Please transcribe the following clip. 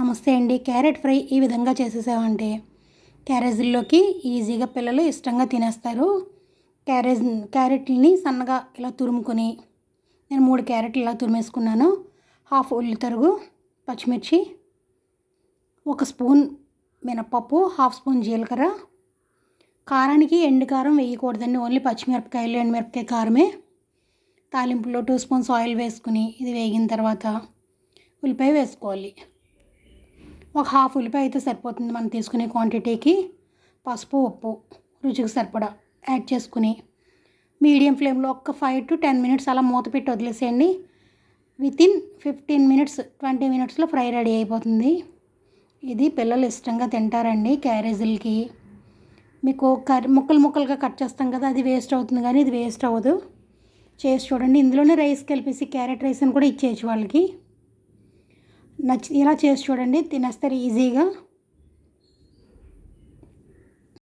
నమస్తే అండి. Carrot fry ఈ విధంగా చేసేసామంటే క్యారేజీల్లోకి ఈజీగా పిల్లలు ఇష్టంగా తినేస్తారు. క్యారేజ్ క్యారెట్లని సన్నగా ఇలా తురుముకొని నేను మూడు క్యారెట్లు ఇలా తురిమేసుకున్నాను. హాఫ్ ఉల్లి తరుగు పచ్చిమిర్చి ఒక స్పూన్ మినప్పప్పు హాఫ్ స్పూన్ జీలకర్ర. కారానికి ఎండు కారం వేయకూడదండి. ఓన్లీ పచ్చిమిరపకాయలు ఎండుమిరపకాయ కారమే. తాలింపులో టూ స్పూన్స్ ఆయిల్ వేసుకుని ఇది వేగిన తర్వాత ఉల్లిపాయ వేసుకోవాలి. ఒక హాఫ్ ఉల్లిపాయ అయితే సరిపోతుంది మనం తీసుకునే క్వాంటిటీకి పసుపు ఉప్పు రుచికి సరిపడా యాడ్ చేసుకుని మీడియం ఫ్లేమ్లో ఒక ఫైవ్ టు టెన్ మినిట్స్ అలా మూత పెట్టి వదిలేసేయండి. వితిన్ ఫిఫ్టీన్ మినిట్స్ ట్వంటీ మినిట్స్లో ఫ్రై రెడీ అయిపోతుంది. ఇది పిల్లలు ఇష్టంగా తింటారండి క్యారేజీలకి. మీకు కర్రీ ముక్కలు ముక్కలుగా కట్ చేస్తాం కదా అది వేస్ట్ అవుతుంది కానీ ఇది వేస్ట్ అవ్వదు. చేసి చూడండి ఇందులోనే రైస్ కలిపేసి క్యారెట్ రైస్ అని కూడా ఇచ్చేయచ్చు వాళ్ళకి. నచ్చి ఇలా చేసి చూడండి. తినేస్తారు ఈజీగా.